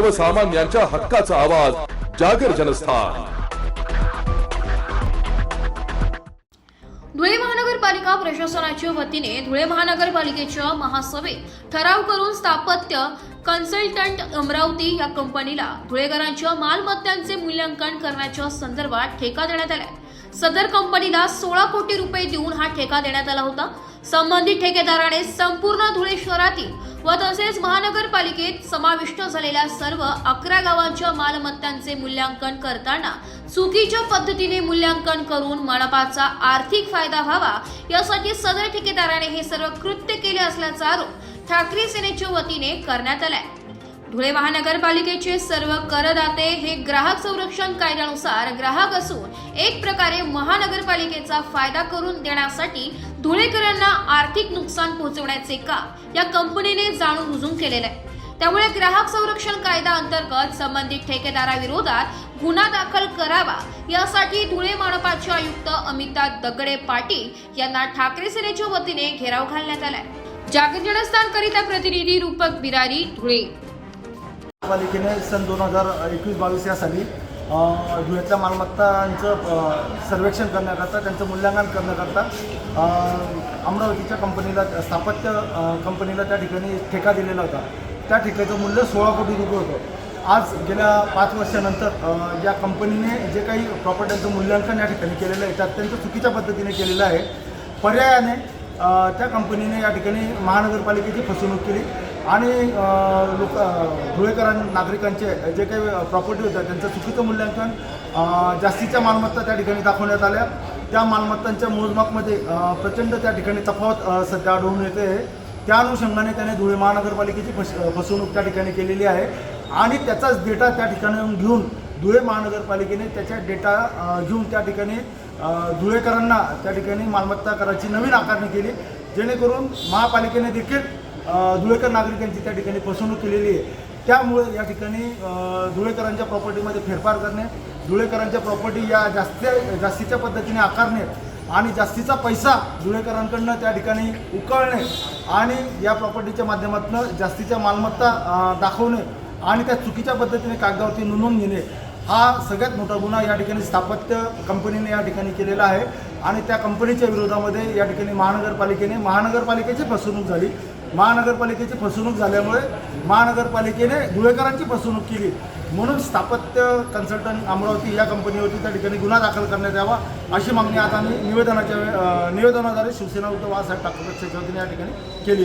सर्वसामान्यांच्या हक्काचा आवाज जागर जनस्थान. धुळे महानगरपालिका प्रशासनाच्या वतीने धुळे महानगरपालिकेच्या महासभेत ठराव करून स्थापत्य कन्सल्टंट अमरावती या कंपनीला धुळेकरांच्या मालमत्तांचे मूल्यांकन करण्याच्या संदर्भात ठेका देण्यात आलाय. सदर कंपनीला सोळा कोटी रुपये देऊन हा ठेका देण्यात आला होता. संबंधित ठेकेदाराने संपूर्ण धुळे शहरातील व तसेच महानगरपालिकेत समाविष्ट झालेल्या सर्व अकरा गावांच्या मालमत्तांचे मूल्यांकन करताना चुकीच्या पद्धतीने मूल्यांकन करून मनपाचा आर्थिक फायदा व्हावा यासाठी सदर ठेकेदाराने हे सर्व कृत्य केले असल्याचा आरोप ठाकरे सेनेच्या वतीने करण्यात आलाय. धुळे महानगरपालिकेचे सर्व करदाते हे ग्राहक संरक्षण कायद्यानुसार ग्राहक असून एक प्रकारे महानगरपालिकेचा फायदा करून देण्यासाठी धुळेकरांना आर्थिक नुकसान पोहोचवण्याचे काम या कंपनीने जाणून बुजून केलेलं आहे. त्यामुळे ग्राहक संरक्षण कायदा अंतर्गत संबंधित ठेकेदाराविरोधात गुन्हा दाखल करावा यासाठी धुळे मनपाचे आयुक्त अमिता दगडे पाटील यांना ठाकरे सेनेच्या वतीने घेराव घालण्यात आलाय. जागर जनस्थान करिता प्रतिनिधी रूपक बिरारी धुळे. पालिकेने सन दोन हजार एकवीस बावीस या साली धुळ्यातल्या मालमत्तांचं सर्वेक्षण करण्याकरता त्यांचं मूल्यांकन करण्याकरता अमरावतीच्या कंपनीला स्थापत्य कंपनीला त्या ठिकाणी ठेका दिलेला होता. त्या ठेक्याचं मूल्य सोळा कोटी रुपये होतं. आज गेल्या पाच वर्षानंतर या कंपनीने जे काही प्रॉपर्ट्यांचं मूल्यांकन या ठिकाणी केलेलं आहे ते अत्यंत चुकीच्या पद्धतीने केलेलं आहे. पर्यायाने त्या कंपनीने या ठिकाणी महानगरपालिकेची फसवणूक केली. आणि लोक धुळेकर धुळेकरां नागरिकांचे जे काही प्रॉपर्टी होत्या त्यांचं चुकीचं मूल्यांकन जास्तीच्या मालमत्ता त्या ठिकाणी दाखवण्यात आल्या. त्या मालमत्तांच्या मोजमापमध्ये प्रचंड त्या ठिकाणी तफावत सध्या आढळून येते त्या अनुषंगाने त्याने धुळे महानगरपालिकेची फस फसवणूक त्या ठिकाणी केलेली आहे. आणि त्याचाच डेटा त्या ठिकाणी घेऊन धुळे महानगरपालिकेने त्याच्या डेटा घेऊन त्या ठिकाणी धुळेकरांना त्या ठिकाणी मालमत्ता कराची नवीन आकारणी केली. जेणेकरून महापालिकेने देखील धुळेकर नागरिकांची त्या ठिकाणी फसवणूक केलेली आहे. त्यामुळे या ठिकाणी धुळेकरांच्या प्रॉपर्टीमध्ये फेरफार करणे धुळेकरांच्या प्रॉपर्टी या जास्त जास्तीच्या पद्धतीने आकारणे आणि जास्तीचा पैसा धुळेकरांकडनं त्या ठिकाणी उकळणे आणि या प्रॉपर्टीच्या माध्यमातून जास्तीच्या मालमत्ता दाखवणे आणि त्या चुकीच्या पद्धतीने कागदावरती नोंदवून घेणे. हा सगळ्यात मोठा गुन्हा या ठिकाणी स्थापत्य कंपनीने या ठिकाणी केलेला आहे. आणि त्या कंपनीच्या विरोधामध्ये या ठिकाणी महानगरपालिकेने महानगरपालिकेची फसवणूक झाली. महानगरपालिकेची फसवणूक झाल्यामुळे महानगरपालिकेने धुळेकरांची फसवणूक केली. म्हणून स्थापत्य कन्सल्टंट अमरावती या कंपनीवरती त्या ठिकाणी गुन्हा दाखल करण्यात यावा अशी मागणी आता आम्ही निवेदनाच्या निवेदनाद्वारे शिवसेना उद्धव बाळासाहेब ठाकरे पक्षाच्या वतीने या ठिकाणी केली